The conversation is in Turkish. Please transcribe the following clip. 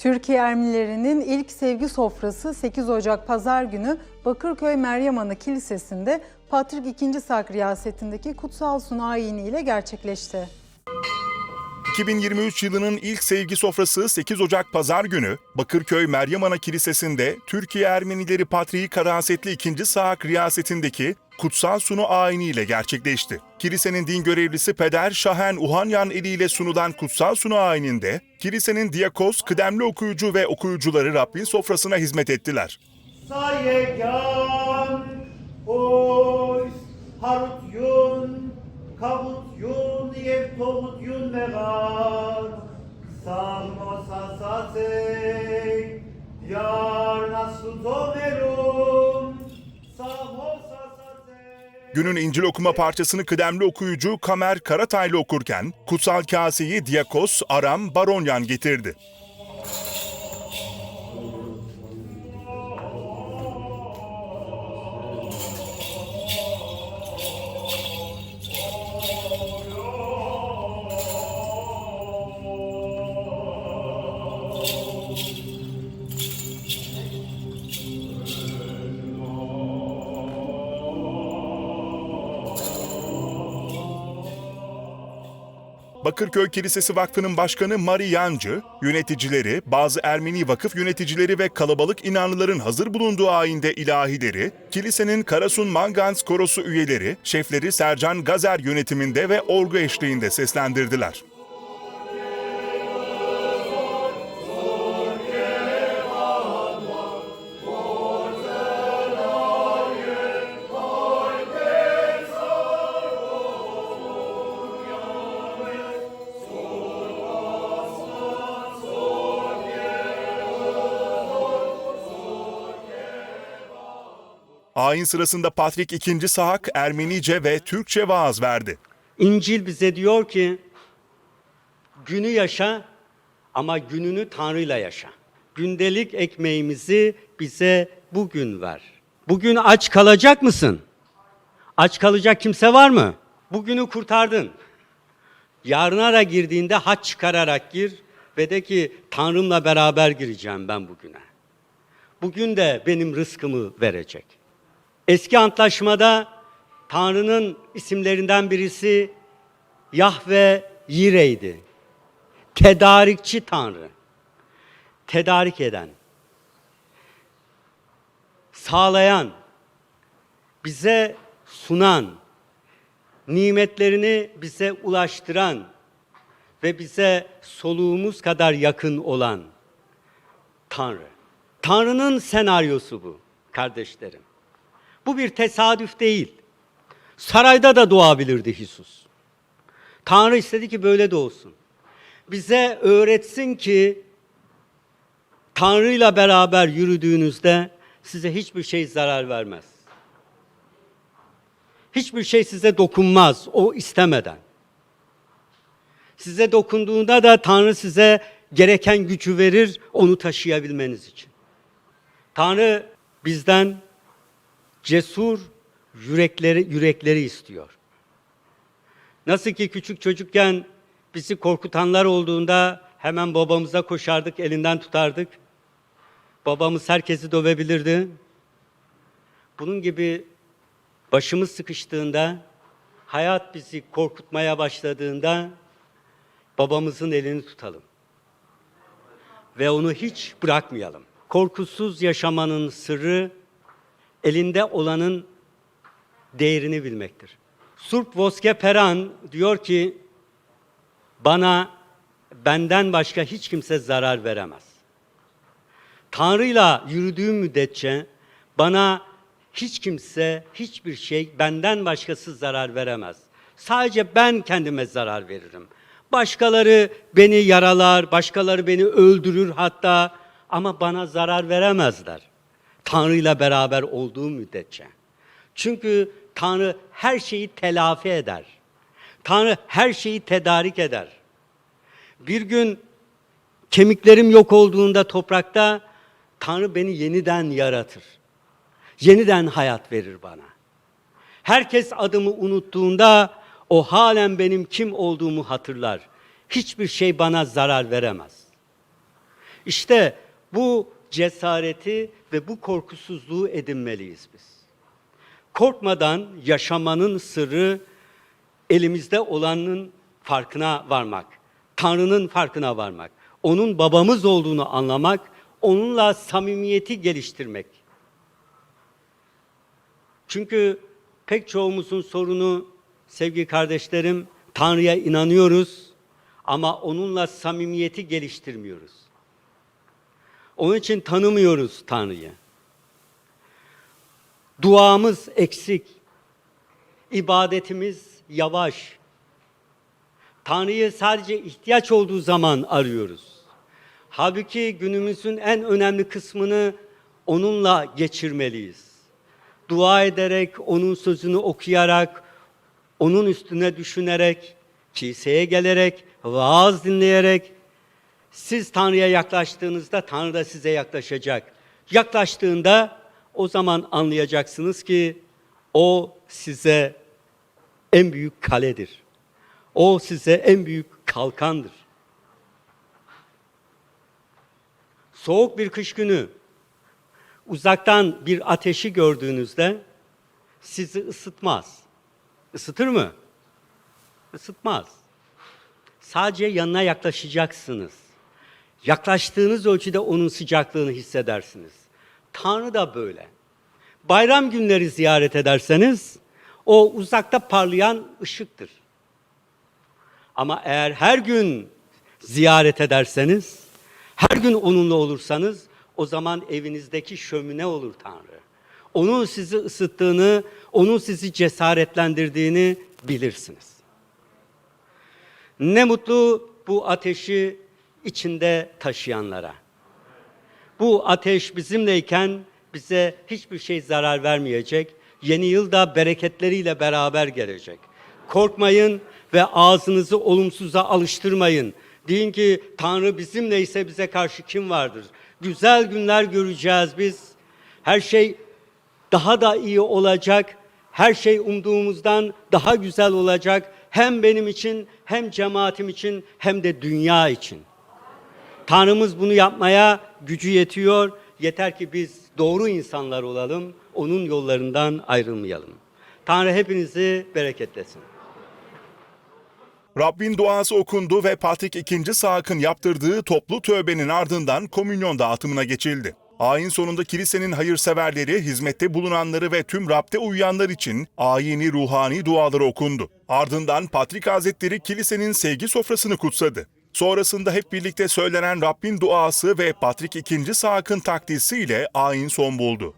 Türkiye Ermenilerinin ilk sevgi sofrası 8 Ocak Pazar günü Bakırköy Meryem Ana Kilisesi'nde Patrik II. Sak riyasetindeki kutsal sunu ayini ile gerçekleşti. 2023 yılının ilk sevgi sofrası 8 Ocak Pazar günü Bakırköy Meryem Ana Kilisesi'nde Türkiye Ermenileri Patriği Karasetli 2. Saak riyasetindeki kutsal sunu ayini ile gerçekleşti. Kilisenin din görevlisi Peder Şahen Uhanyan eliyle sunulan kutsal sunu ayininde kilisenin diyakos, kıdemli okuyucu ve okuyucuları Rabbin sofrasına hizmet ettiler. Sayegan, oys, harut yun, kavut yun, yev tovut yun megar, Günün İncil okuma parçasını kıdemli okuyucu Kamer Karataylı okurken kutsal kaseyi diyakos Aram Baronyan getirdi. Bakırköy Kilisesi Vakfı'nın başkanı Mari Yancı, yöneticileri, bazı Ermeni vakıf yöneticileri ve kalabalık inanlıların hazır bulunduğu ayinde ilahileri, kilisenin Karasun Mangans Korosu üyeleri, şefleri Sercan Gazer yönetiminde ve orgu eşliğinde seslendirdiler. Ayin sırasında Patrik II. Sahak Ermenice ve Türkçe vaaz verdi. İncil bize diyor ki günü yaşa ama gününü Tanrı'yla yaşa. Gündelik ekmeğimizi bize bugün ver. Bugün aç kalacak mısın? Aç kalacak kimse var mı? Bugünü kurtardın. Yarına da girdiğinde haç çıkararak gir ve de ki Tanrımla beraber gireceğim ben bugüne. Bugün de benim rızkımı verecek. Eski antlaşmada Tanrı'nın isimlerinden birisi Yahve Yire'ydi. Tedarikçi Tanrı. Tedarik eden. Sağlayan. Bize sunan. Nimetlerini bize ulaştıran ve bize soluğumuz kadar yakın olan Tanrı. Tanrı'nın senaryosu bu kardeşlerim. Bu bir tesadüf değil. Sarayda da doğabilirdi Hisus. Tanrı istedi ki böyle de olsun. Bize öğretsin ki Tanrı'yla beraber yürüdüğünüzde size hiçbir şey zarar vermez. Hiçbir şey size dokunmaz o istemeden. Size dokunduğunda da Tanrı size gereken gücü verir onu taşıyabilmeniz için. Tanrı bizden cesur yürekleri yürekleri istiyor. Nasıl ki küçük çocukken bizi korkutanlar olduğunda hemen babamıza koşardık, elinden tutardık. Babamız herkesi dövebilirdi. Bunun gibi başımız sıkıştığında, hayat bizi korkutmaya başladığında babamızın elini tutalım. Ve onu hiç bırakmayalım. Korkusuz yaşamanın sırrı elinde olanın değerini bilmektir. Surp Voske Peran diyor ki, bana benden başka hiç kimse zarar veremez. Tanrı'yla yürüdüğüm müddetçe bana hiç kimse, hiçbir şey benden başkası zarar veremez. Sadece ben kendime zarar veririm. Başkaları beni yaralar, başkaları beni öldürür hatta ama bana zarar veremezler. Tanrı'yla beraber olduğu müddetçe. Çünkü Tanrı her şeyi telafi eder. Tanrı her şeyi tedarik eder. Bir gün kemiklerim yok olduğunda toprakta Tanrı beni yeniden yaratır. Yeniden hayat verir bana. Herkes adımı unuttuğunda o halen benim kim olduğumu hatırlar. Hiçbir şey bana zarar veremez. İşte bu cesareti ve bu korkusuzluğu edinmeliyiz biz. Korkmadan yaşamanın sırrı elimizde olanın farkına varmak. Tanrı'nın farkına varmak. Onun babamız olduğunu anlamak, onunla samimiyeti geliştirmek. Çünkü pek çoğumuzun sorunu sevgili kardeşlerim Tanrı'ya inanıyoruz ama onunla samimiyeti geliştirmiyoruz. Onun için tanımıyoruz Tanrı'yı. Duamız eksik. İbadetimiz yavaş. Tanrı'yı sadece ihtiyaç olduğu zaman arıyoruz. Halbuki günümüzün en önemli kısmını onunla geçirmeliyiz. Dua ederek, onun sözünü okuyarak, onun üstüne düşünerek, kiliseye gelerek, vaaz dinleyerek, siz Tanrı'ya yaklaştığınızda Tanrı da size yaklaşacak. Yaklaştığında o zaman anlayacaksınız ki o size en büyük kaledir. O size en büyük kalkandır. Soğuk bir kış günü uzaktan bir ateşi gördüğünüzde sizi ısıtmaz. Isıtır mı? Isıtmaz. Sadece yanına yaklaşacaksınız. Yaklaştığınız ölçüde onun sıcaklığını hissedersiniz. Tanrı da böyle. Bayram günleri ziyaret ederseniz o uzakta parlayan ışıktır. Ama eğer her gün ziyaret ederseniz, her gün onunla olursanız o zaman evinizdeki şömine olur Tanrı. Onun sizi ısıttığını, onun sizi cesaretlendirdiğini bilirsiniz. Ne mutlu bu ateşi içinde taşıyanlara. Bu ateş bizimleyken bize hiçbir şey zarar vermeyecek. Yeni yıl da bereketleriyle beraber gelecek. Korkmayın ve ağzınızı olumsuza alıştırmayın. Deyin ki Tanrı bizimleyse bize karşı kim vardır? Güzel günler göreceğiz biz. Her şey daha da iyi olacak. Her şey umduğumuzdan daha güzel olacak. Hem benim için, hem cemaatim için, hem de dünya için. Tanrımız bunu yapmaya gücü yetiyor. Yeter ki biz doğru insanlar olalım, onun yollarından ayrılmayalım. Tanrı hepinizi bereketlesin. Rabbin duası okundu ve Patrik II. Saak'ın yaptırdığı toplu tövbenin ardından komünyon dağıtımına geçildi. Ayin sonunda kilisenin hayırseverleri, hizmette bulunanları ve tüm Rab'de uyuyanlar için ayini ruhani duaları okundu. Ardından Patrik Hazretleri kilisenin sevgi sofrasını kutsadı. Sonrasında hep birlikte söylenen Rabbin duası ve Patrik II. Saak'ın takdisiyle ayin son buldu.